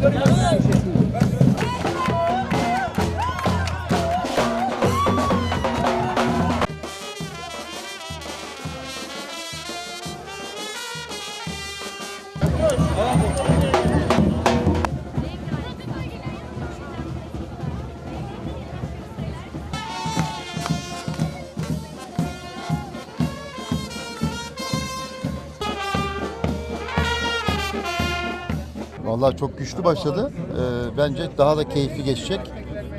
Bravo. Vallahi çok güçlü başladı. Ee, bence daha da keyifli geçecek.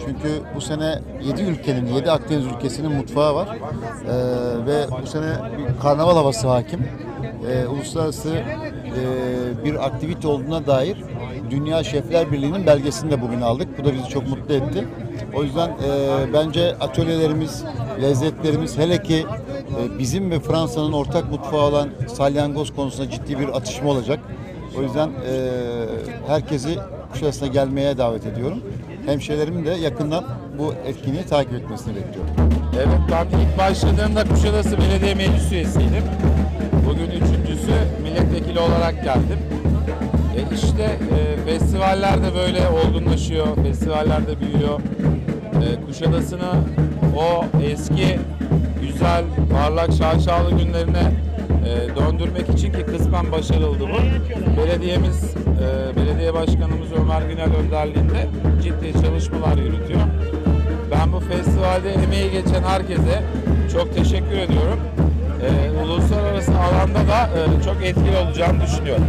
Çünkü bu sene 7 ülkenin, 7 Akdeniz ülkesinin mutfağı var. Ee, ve bu sene karnaval havası hakim. Ee, uluslararası e, bir aktivite olduğuna dair Dünya Şefler Birliği'nin belgesini de bugün aldık. Bu da bizi çok mutlu etti. O yüzden e, bence atölyelerimiz, lezzetlerimiz hele ki e, bizim ve Fransa'nın ortak mutfağı olan salyangoz konusunda ciddi bir atışma olacak. O yüzden e, herkesi Kuşadası'na gelmeye davet ediyorum. Hemşehrilerimin de yakından bu etkinliği takip etmesini bekliyorum. Evet ben ilk başladığımda Kuşadası Belediye Meclis üyesiydim. Bugün üçüncüsü milletvekili olarak geldim. E işte e, festivaller de böyle olgunlaşıyor, festivaller de büyüyor. E, Kuşadası'nı o eski güzel, parlak, şaşalı günlerine e, döndürmek için ki kısmen başarıldı bu. Belediyemiz, e, belediye başkanımız Ömer Günel önderliğinde ciddi çalışmalar yürütüyor. Ben bu festivalde emeği geçen herkese çok teşekkür ediyorum. Ee, uluslararası alanda da e, çok etkili olacağını düşünüyorum.